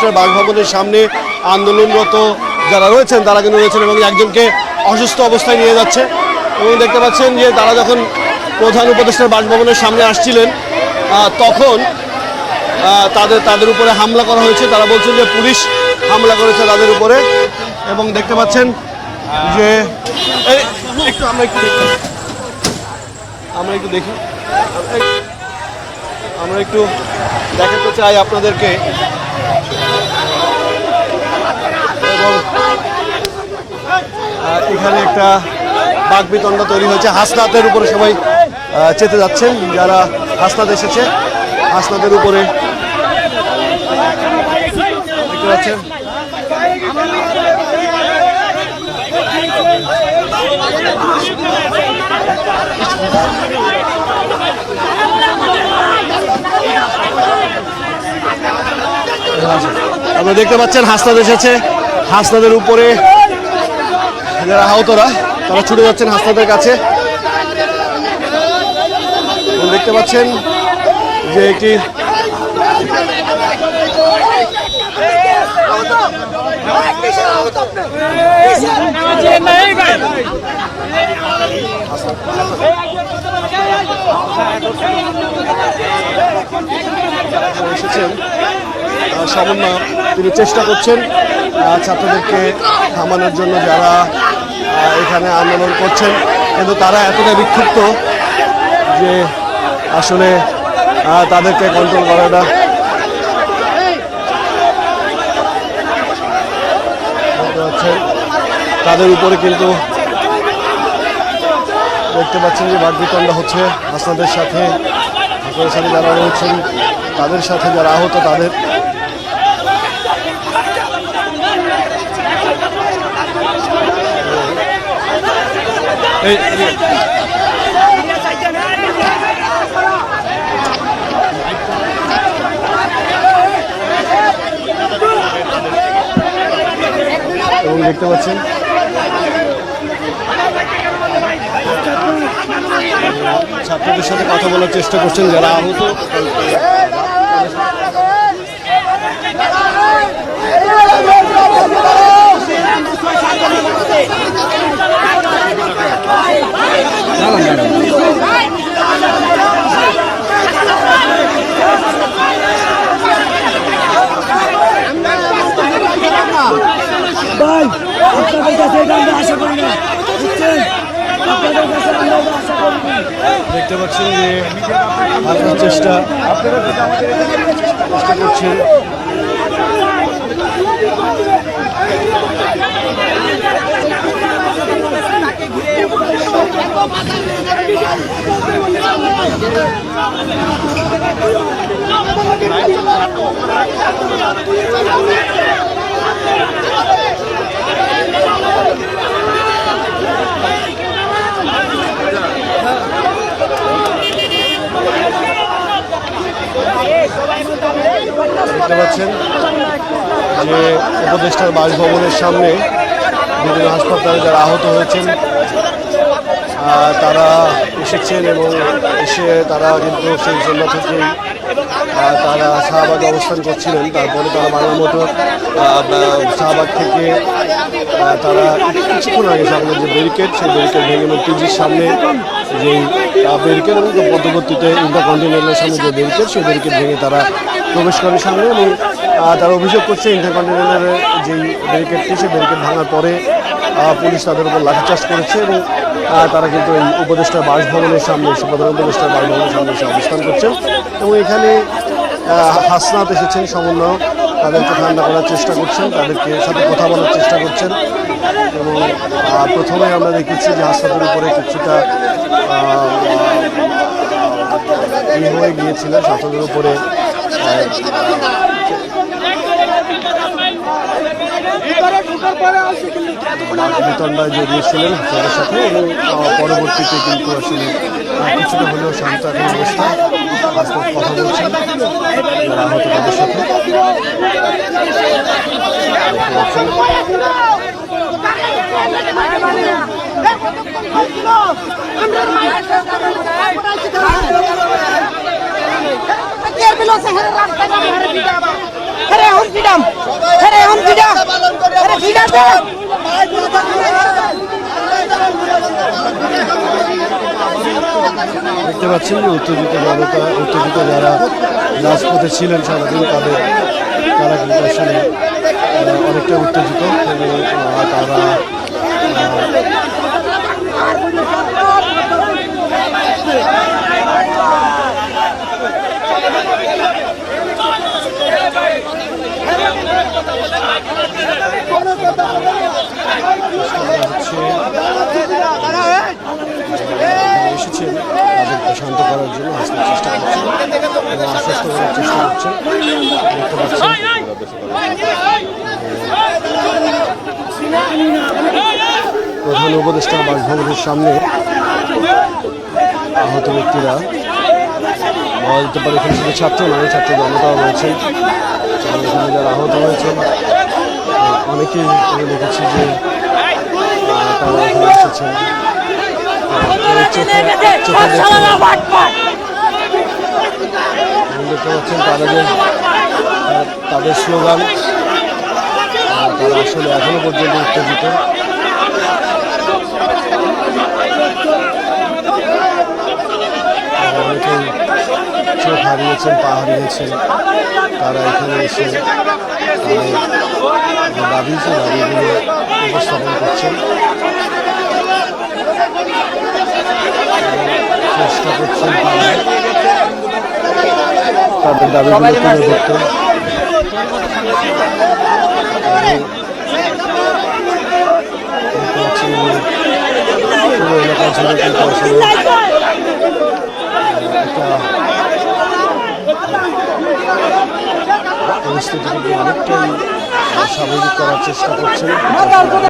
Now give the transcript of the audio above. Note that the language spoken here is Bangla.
উপদেষ্টার বাসভবনের সামনে আন্দোলনরত যারা রয়েছেন, তারা কিন্তু রয়েছেন এবং একজনকে অসুস্থ অবস্থায় নিয়ে যাচ্ছে। এবং দেখতে পাচ্ছেন যে তারা যখন প্রধান উপদেষ্টার বাসভবনের সামনে আসছিলেন তখন তাদের তাদের উপরে হামলা করা হয়েছে। তারা বলছেন যে পুলিশ হামলা করেছে তাদের উপরে। এবং দেখতে পাচ্ছেন যে একটু আমরা একটু আমরা একটু দেখি। আমরা একটু দেখাতে চাই আপনাদেরকে। এবং এখানে একটা বাগবিতণ্ডা তৈরি হয়েছে। হাসনাতের উপরে সবাই চেতে যাচ্ছেন। যারা হাসনাত এসেছে, হাসনাতের উপরে দেখতে পাচ্ছেন। আপনারা দেখতে পাচ্ছেন হাসনাদ এসেছে। হাসনাদের উপরে যারা আহতরা তারা ছুটে যাচ্ছেন হাসনাদের কাছে। দেখতে পাচ্ছেন যে একটি এসেছেন। আহ, সমন্বয়ক তিনি চেষ্টা করছেন ছাত্রদেরকে থামানোর জন্য যারা এখানে আন্দোলন করছেন। কিন্তু তারা এতটা বিক্ষুব্ধ যে আসলে তাদেরকে কন্ট্রোল করাটা তাদের উপরে কিন্তু দেখতে পাচ্ছেন যে বাগবিতণ্ড হচ্ছে হাসনাদের সাথে হাসনাদের সাথে যারা রয়েছেন তাদের সাথে যারা আহত তাদের এবং দেখতে পাচ্ছেন ছাত্রদের সাথে কথা বলার চেষ্টা করছেন যারা আহত ভাই আপনাদের কাছে এটা আমরা আশা দেখতে পাচ্ছেন যে আপনার চেষ্টা চেষ্টা করছেন। দেখতে পাচ্ছেন যে উপদেষ্টার বাসভবনের সামনে বিভিন্ন হাসপাতালে যারা আহত হয়েছেন তারা এসেছেন এবং এসে তারা কিন্তু সেই জন্য থেকেই তারা শাহবাগে অবস্থান করছিলেন তারপরে তারা বাংলার মতো শাহবাগ থেকে তারা কিছুক্ষণ আগে সামনে যে ব্যারিকেড সেই ব্যারিকেড ভেঙে পিজির সামনে যেই ব্যারিকেড এবং পরবর্তীতে ইন্টারকন্টিনেন্টালের সামনে যে ব্যারিকেড সেই ব্যারিকেড ভেঙে তারা প্রবেশ করে সামনে এবং তারা অভিযোগ করছে ইন্টারকন্টিনেন্টালের যেই ব্যারিকেডটি সেই ব্যারিকেড ভাঙার পরে পুলিশ তাদের উপর লাঠিচার্জ করেছে এবং তারা কিন্তু এই উপদেষ্টার বাসভবনের সামনে প্রধান উপদেষ্টার বাসভবনের সামনে এসে অবস্থান করছেন এবং এখানে হাসনাত এসেছেন সমন্বয় তাদেরকে ঠান্ডা করার চেষ্টা করছেন, তাদেরকে সাথে কথা বলার চেষ্টা করছেন। এবং প্রথমে আমরা দেখেছি যে হাসনাতের উপরে কিছুটা হয়ে গিয়েছিলেন ছাত্রদের উপরে বিতণ্ডায় জড়িয়েছিলেন তাদের সাথে। এবং পরবর্তীতে কিন্তু আসলে কিছুটা হলেও শান্ত এখন অবস্থা কথা বলছেন আহত তাদের দেখতে পাচ্ছেন উত্তেজিত জনতা উত্তেজিত যারা রাজপথে ছিলেন সারাদিন তাদের তারা কিন্তু আসলে অনেকটা উত্তেজিত এবং আহ, এসেছেন তাদেরকে শান্ত করার জন্য হাসপাতাল চেষ্টা করছে। এবং আশ্বস্ত করার চেষ্টা করছে। দেখতে পাচ্ছেন প্রধান উপদেষ্টার বাসভবনের সামনে আহত ব্যক্তিরা বলা যেতে পারে। এখানে শুধু ছাত্র নয় ছাত্র জনতাও রয়েছেন এখানে যারা আহত হয়েছেন অনেকেই আমি দেখেছি যে তারা এখানে এসেছেন। দেখতে পাচ্ছেন তারা যে তাদের স্লোগান তারা আসলে এখনও পর্যন্ত উত্তেজিত। অনেকেই চোখ হারিয়েছেন, পা হারিয়েছেন। তারা এখানে এসে তাদের যে দাবি সে দাবিগুলো উপস্থাপন করছেন। চেষ্টা করছেন তারা। তাদের দাবিগুলো তুলে ধরতে দেখতে পাচ্ছেন যে পুরো এলাকা জুড়ে কিন্তু আসলে একটা পরিস্থিতি কিন্তু অনেকটাই স্বাভাবিক করার চেষ্টা করছেন।